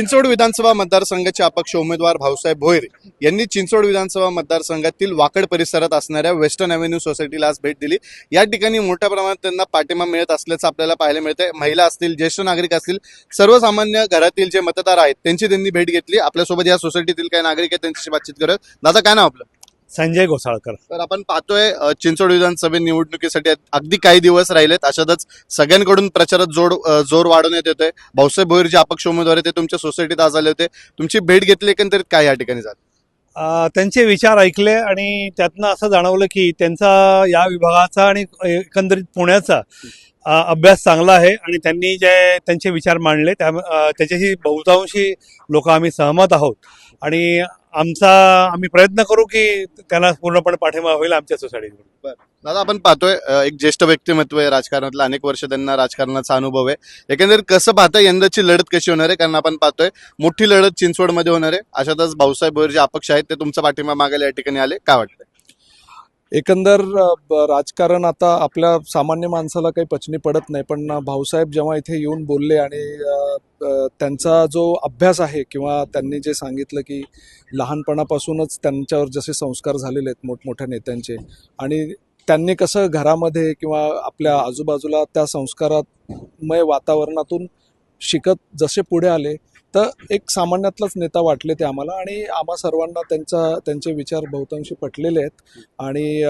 चिंचवड विधानसभा मतदारसंघाचे अपक्ष उमेदवार भाऊसाहेब भोईर यांनी चिंचवड विधानसभा मतदारसंघातील वाकड परिसरात असणाऱ्या वेस्टर्न अव्हेन्यू सोसायटीला आज भेट दिली. या ठिकाणी मोठ्या प्रमाणात त्यांना पाठिंबा मिळत असल्याचं आपल्याला पाहायला मिळतंय. महिला असतील ज्येष्ठ नागरिक असतील सर्वसामान्य घरातील जे मतदार आहेत त्यांची त्यांनी भेट घेतली. आपल्यासोबत या सोसायटीतील काही नागरिक आहेत त्यांच्याशी बातचीत करत. दादा काय नाव आपलं? संजय घोसाळकर. तर आपण पाहतोय अ, चिंचवड विधानसभे निवडणुकीसाठी अगदी काही दिवस राहिलेत. अशातच सगळ्यांकडून प्रचारात जोड अ, जोर वाढवण्यात येतोय. भाऊसाहेब भोईर जे अपक्ष उमेदवार आहेत ते तुमच्या सोसायटीत आज आले होते. तुमची भेट घेतली एकंदरीत काय या ठिकाणी झालं? अ, त्यांचे विचार ऐकले आणि त्यातनं असं जाणवलं की त्यांचा या विभागाचा आणि एकंदरीत पुण्याचा अ, अभ्यास चांगला आहे आणि त्यांनी जे त्यांचे विचार मांडले त्या अ, त्याच्याशी बहुतांशी लोक आम्ही सहमत आहोत. आणि आमचा आम्ही प्रयत्न करू की त्यांना पूर्णपणे पाठिंबा होईल आमच्या सोसायटीकडून. दादा आपण पाहतोय एक ज्येष्ठ व्यक्तिमत्व आहे राजकारणातलं. अनेक वर्ष त्यांना राजकारणाचा अनुभव आहे. एकंदरीत कसं पाहता यंदाची लढत कशी होणार आहे? कारण आपण पाहतोय मोठी लढत चिंचवडमध्ये होणार आहे. अशातच भाऊसाहेब भोईर जे अपक्ष आहेत ते तुमचा पाठिंबा मागायला या ठिकाणी आले. काय वाटतं? एकंदर ब- राजकारण आता आपल्या सामान्य माणसाला काही पचनी पडत नाही पण भाऊसाहेब जेव्हा इथे येऊन बोलले आणि त्यांचा जो अभ्यास आहे किंवा त्यांनी जे सांगितलं की लहानपणापासूनच त्यांच्यावर जसे संस्कार झालेले आहेत मोठमोठ्या नेत्यांचे आणि त्यांनी कसं घरामध्ये किंवा आपल्या आजूबाजूला त्या संस्कारातमय वातावरणातून शिकत जसे पुढे आले तर एक सामान्यातलाच नेता वाटले ते आम्हाला आणि आम्हा सर्वांना त्यांचा त्यांचे विचार बहुतांशी पटलेले आहेत. आणि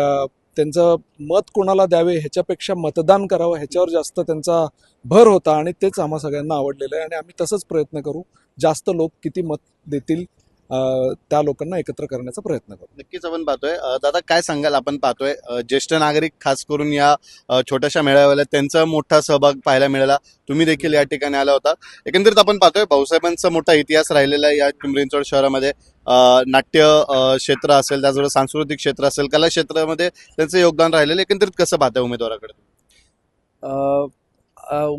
त्यांचं मत कोणाला द्यावे ह्याच्यापेक्षा मतदान करावं ह्याच्यावर जास्त त्यांचा भर होता आणि तेच आम्हा सगळ्यांना आवडलेलं आहे. आणि आम्ही तसंच प्रयत्न करू. जास्त लोक किती मत देतील त्या लोकांना एकत्र करण्याचा प्रयत्न करू. नक्कीच आपण पाहतोय. दादा काय सांगाल आपण पाहतोय? ज्येष्ठ नागरिक खास करून या छोट्याशा मेळाव्याला त्यांचा मोठा सहभाग पाहायला मिळाला. तुम्ही देखील या ठिकाणी आला होता. एकंदरीत आपण पाहतोय भाऊसाहेबांचा मोठा इतिहास राहिलेला आहे या पिंपरी चिंचवड शहरामध्ये नाट्य क्षेत्र असेल त्याचबरोबर सांस्कृतिक क्षेत्र असेल कला क्षेत्रामध्ये त्यांचं योगदान राहिलेलं. एकंदरीत कसं पाहताय उमेदवाराकडे?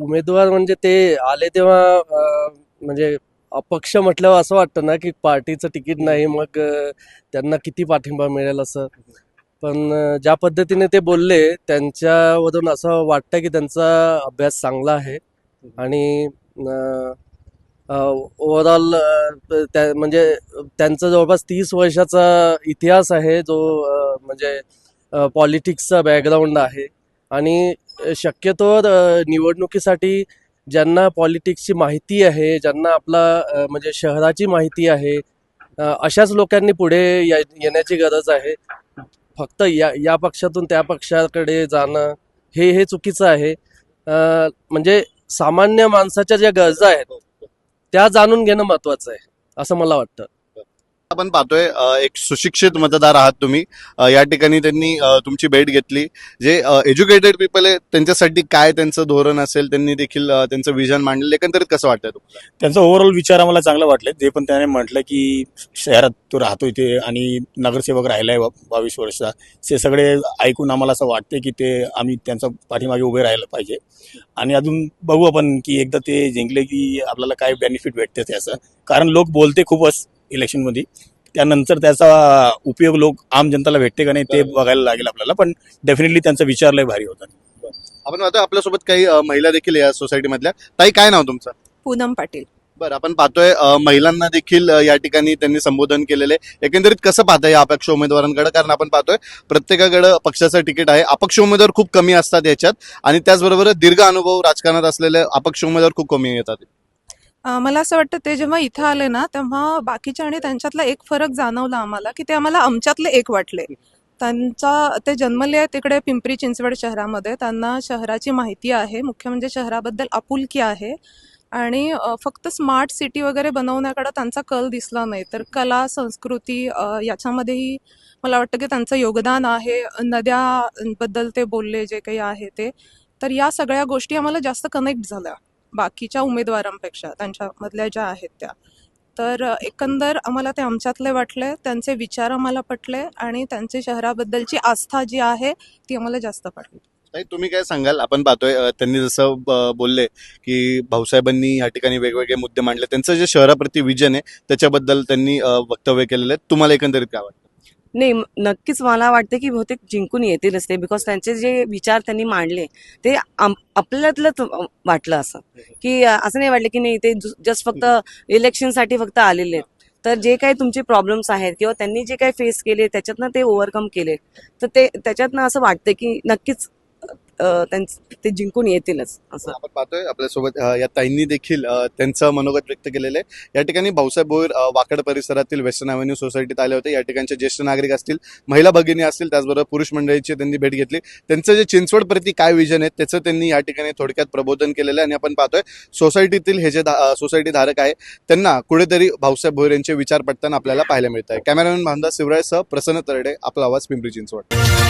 उमेदवार म्हणजे ते आले तेव्हा म्हणजे अपक्ष म्हटल्यावर असं वाटतं ना की पार्टीचं तिकीट नाही मग त्यांना किती पाठिंबा मिळेल असं. पण ज्या पद्धतीने ते बोलले त्यांच्यावरून असं वाटतं की त्यांचा अभ्यास चांगला आहे. आणि ओव्हरऑल त्या म्हणजे त्यांचा जवळपास तीस वर्षाचा इतिहास आहे जो म्हणजे पॉलिटिक्सचा बॅकग्राऊंड आहे. आणि शक्यतोवर निवडणुकीसाठी ज्यांना पॉलिटिक्सची माहिती आहे ज्यांना आपला म्हणजे शहराची माहिती आहे अशाच लोकांनी पुढे येण्याची गरज आहे. फक्त या या पक्षातून त्या पक्षाकडे जाणं हे हे चुकीचं आहे. म्हणजे सामान्य माणसाच्या ज्या गरजा आहेत त्या जाणून घेणं महत्वाचं आहे असं मला वाटतं. आपण पाहतोय एक सुशिक्षित मतदार आहात तुम्ही. या ठिकाणी त्यांनी तुमची भेट घेतली. जे एज्युकेटेड पीपल आहे त्यांच्यासाठी काय त्यांचं धोरण असेल त्यांनी देखील त्यांचं विजन मांडलेलं एकंदरीत कसं वाटतं त्यांचा ओव्हरऑल विचार आम्हाला चांगला वाटले. जे पण त्याने म्हटलं की शहरात तो राहतो इथे आणि नगरसेवक राहिलाय बावीस वर्षा ते सगळे ऐकून आम्हाला असं वाटते की ते आम्ही त्यांचा पाठीमागे उभे राहायला पाहिजे. आणि अजून बघू आपण की एकदा ते जिंकले की आपल्याला काय बेनिफिट भेटते त्याचं. कारण लोक बोलते खूपच. इलेक्शनमध्ये. त्यानंतर त्याचा उपयोग लोक आम जनताला भेटते का नाही ते बघायला लागेल आपल्याला पण डेफिनेटली त्यांचा विचार लय भारी होता. आपण पाहतोय आपल्यासोबत काही महिला देखील या सोसायटीमधल्या ताई काय नाव तुमचं? पूनम पाटील. बरं आपण पाहतोय महिलांना देखील या ठिकाणी त्यांनी संबोधन केलेले एकंदरीत कसं पाहताय या अपक्ष उमेदवारांकडे? कारण आपण पाहतोय प्रत्येकाकडे पक्षाचं तिकीट आहे. अपक्ष उमेदवार खूप कमी असतात याच्यात. आणि त्याचबरोबर दीर्घ अनुभव राजकारणात असलेले अपक्ष उमेदवार खूप कमी येतात. मला असं वाटतं ते जेव्हा इथं आले ना तेव्हा बाकीच्या आणि त्यांच्यातला एक फरक जाणवला आम्हाला की ते आम्हाला आमच्यातले एक वाटले. त्यांचा ते जन्मले आहेत तिकडे पिंपरी चिंचवड शहरामध्ये. त्यांना शहराची माहिती आहे. मुख्य म्हणजे शहराबद्दल आपुलकी आहे. आणि फक्त स्मार्ट सिटी वगैरे बनवण्याकडे त्यांचा कल दिसला नाही. तर कला संस्कृती याच्यामध्येही मला वाटतं की त्यांचं योगदान आहे. नद्याबद्दल ते बोलले जे काही आहे ते. तर या सगळ्या गोष्टी आम्हाला जास्त कनेक्ट झाल्या. बाकीच्या उमेदवारांपेक्षा त्यांच्यामधल्या ज्या आहेत त्या. तर एकंदर आम्हाला ते आमच्यातले वाटले त्यांचे विचार आम्हाला पटले आणि त्यांची शहराबद्दलची आस्था जी आहे ती आम्हाला जास्त पटली. नाही तुम्ही काय सांगाल? आपण पाहतोय त्यांनी जसं बोलले की भाऊसाहेबांनी या ठिकाणी वेगवेगळे मुद्दे मांडले. त्यांचं जे शहराप्रती विजन आहे त्याच्याबद्दल त्यांनी वक्तव्य केलेलं आहे. तुम्हाला एकंदरीत काय वाटतं? नाही नक्कीच मला वाटतं की बहुतेक जिंकून येतीलच ते बिकॉज त्यांचे जे विचार त्यांनी मांडले ते आपल्यातलंच वाटलं असं. की असं नाही वाटलं की नाही ते जस्ट फक्त इलेक्शनसाठी फक्त आलेले आहेत. तर जे काही तुमचे प्रॉब्लेम्स आहेत किंवा त्यांनी जे काही फेस केले त्याच्यातनं ते ओव्हरकम केले तर ते त्याच्यातनं असं वाटतं की नक्कीच ते जिंकून येतीलच असं. आपण पाहतोय आपल्यासोबत या ताईंनी देखील त्यांचं मनोगत व्यक्त केलेलं आहे. या ठिकाणी भाऊसाहेब भोईर वाकड परिसरातील वेस्टर्न अव्हेन्यू सोसायटीत आले होते. या ठिकाणचे ज्येष्ठ नागरिक असतील महिला भगिनी असतील त्याचबरोबर पुरुष मंडळीची त्यांनी भेट घेतली. त्यांचं जे चिंचवड प्रति काय विजन आहे त्याचं त्यांनी या ठिकाणी थोडक्यात प्रबोधन केलेलं आहे. आणि आपण पाहतोय सोसायटीतील हे जे सोसायटी धारक आहे त्यांना कुठेतरी भाऊसाहेब भोईर यांचे विचार पडताना आपल्याला पाहायला मिळत आहे कॅमेरामॅन भांदा शिवराय सह प्रसन्न तरडे आपला आवाज पिंपरी चिंचवड.